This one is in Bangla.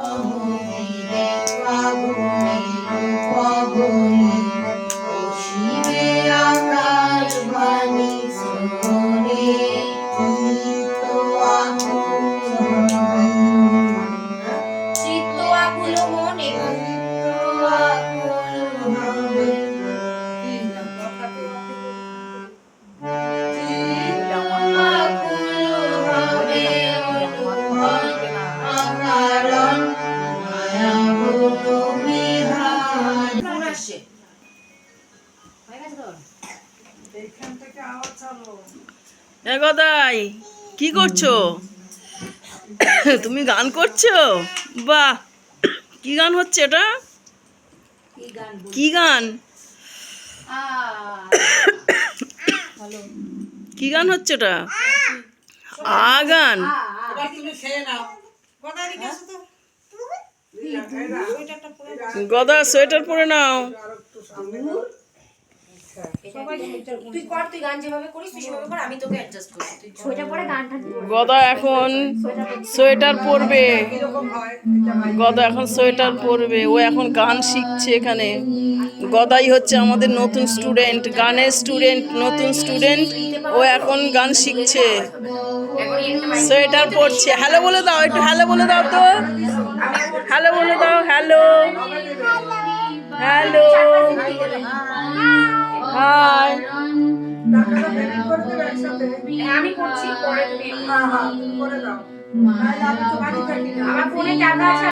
Oh, গদাই কি করছ? তুমি গান করছ? বাহ, কি গান হচ্ছে এটা? কি গান বল কি গান? কি গান হচ্ছে এটা? আ গান। গদা, সোয়েটার পরে নাও। গদা এখন সোয়েটার পরবে। গদা এখন সোয়েটার পরবে। ও এখন গান শিখছে এখানে। গদাই হচ্ছে আমাদের নতুন স্টুডেন্ট গানের স্টুডেন্ট নতুন স্টুডেন্ট ও এখন গান শিখছে। সোয়েটার পরছে। হ্যালো বলে দাও একটু হ্যালো বলে দাও তো। হ্যালো বলে দাও হ্যালো হ্যালো আমি করছি পরে তুমি আমার ফোনে টাকা আছে